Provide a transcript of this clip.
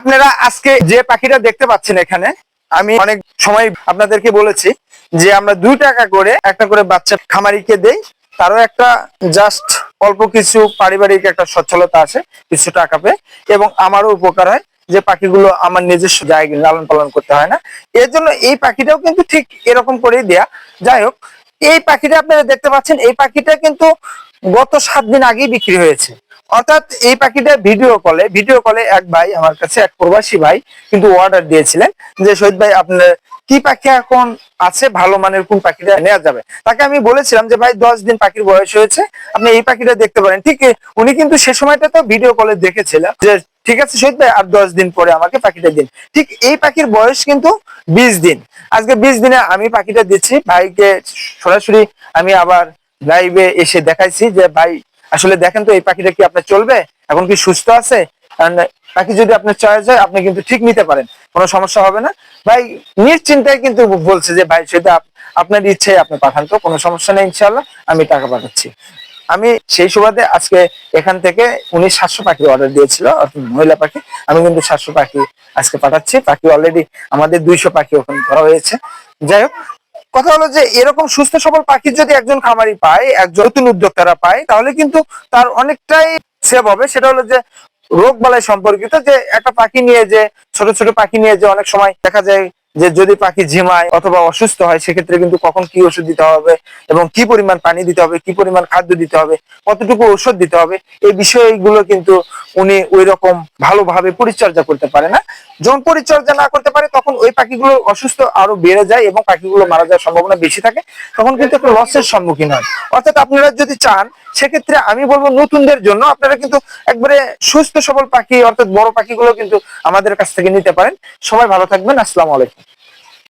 আপনারা আজকে যে পাখিটা দেখতে পাচ্ছেন এখানে, আমি অনেক সময় আপনাদেরকে বলেছি যে আমরা দুই টাকা করে একটা করে বাচ্চা খামারিকে দেই। তারও একটা জাস্ট অল্প কিছু পারিবারিক একটা সচ্ছলতা আছে, কিছু টাকা পেয়ে। এবং আমারও উপকার হয় যে পাখিগুলো আমার নিজস্ব জায়গায় লালন পালন করতে হয় না। এর জন্য এই পাখিটাও কিন্তু ঠিক এরকম করেই দেয়া। যাই হোক, এই পাখিটা আপনারা দেখতে পাচ্ছেন, এই পাখিটা কিন্তু গত সাত দিন আগেই বিক্রি হয়েছে। অর্থাৎ এই পাখিটা ভিডিও কলে ভিডিও কলে এক ভাই আমার কাছে, এক প্রবাসী ভাই কিন্তু অর্ডার দিয়েছিলেন যে, শহীদ ভাই, আপনার কি পাখি এখন আছে? ভালো মানের কোন পাখিটা নেওয়া যাবে? তাকে আমি বলেছিলাম যে, ভাই, দশ দিন পাখির বয়স হয়েছে, আপনি এই পাখিটা দেখতে পারেন। ঠিক, উনি কিন্তু সে সময়টা তো ভিডিও কলে দেখেছিলেন যে, ঠিক আছে শহীদ ভাই, আর দশ দিন পরে আমাকে পাখিটা দিন। ঠিক এই পাখির বয়স কিন্তু বিশ দিন। আজকে বিশ দিনে আমি পাখিটা দিচ্ছি। ভাইকে সরাসরি আমি আবার লাইভে এসে দেখাইছি যে, ভাই আসলে দেখেন তো এই পাখিটা কি আপনার চলবে? এখন কি সুস্থ আছে? পাখি যদি আপনার চয়েস হয়, আপনি কিন্তু ঠিক নিতে পারেন। কোনো সমস্যা হবে না। ভাই, নিশ্চিন্তায় কিন্তু বলছে যে, ভাই, সেটা আপনার ইচ্ছে আপনি পাঠান তো, কোনো সমস্যা নেই ইনশাল্লাহ আমি টাকা পাঠাচ্ছি। আমি সেই সুবাদে আজকে এখান থেকে উনি সাতশো পাখি অর্ডার দিয়েছিল মহিলা পাখি। আমি কিন্তু সাতশো পাখি আজকে পাঠাচ্ছি। পাখি অলরেডি আমাদের দুইশো পাখি ওখানে ধরা হয়েছে। যাই হোক কথা হলো যে এরকম সুস্থ সবল পাখি যদি একজন খামারি পায়, একজন নতুন উদ্যোক্তারা পায়, তাহলে কিন্তু তার অনেকটাই সেভ হবে। সেটা হলো যে রোগ বালাই সম্পর্কিত যে একটা পাখি নিয়ে যে, ছোট ছোট পাখি নিয়ে যে অনেক সময় দেখা যায় যে যদি পাখি ঝিমায় অথবা অসুস্থ হয়, সেক্ষেত্রে কিন্তু কখন কি ওষুধ দিতে হবে এবং কি পরিমাণ পানি দিতে হবে, কি পরিমাণ খাদ্য দিতে হবে, কতটুকু ওষুধ দিতে হবে, এই বিষয়গুলো কিন্তু উনি ওই রকম ভালোভাবে পরিচর্যা করতে পারে না। যখন পরিচর্যা না করতে পারে, তখন ওই পাখিগুলো অসুস্থ আরও বেড়ে যায় এবং পাখিগুলো মারা যাওয়ার সম্ভাবনা বেশি থাকে। তখন কিন্তু একটা লসের সম্মুখীন হয়। অর্থাৎ আপনারা যদি চান, সেক্ষেত্রে আমি বলব নতুনদের জন্য আপনারা কিন্তু একবারে সুস্থ সবল পাখি, অর্থাৎ বড় পাখিগুলো কিন্তু আমাদের কাছ থেকে নিতে পারেন। সবাই ভালো থাকবেন। আসসালামু আলাইকুম।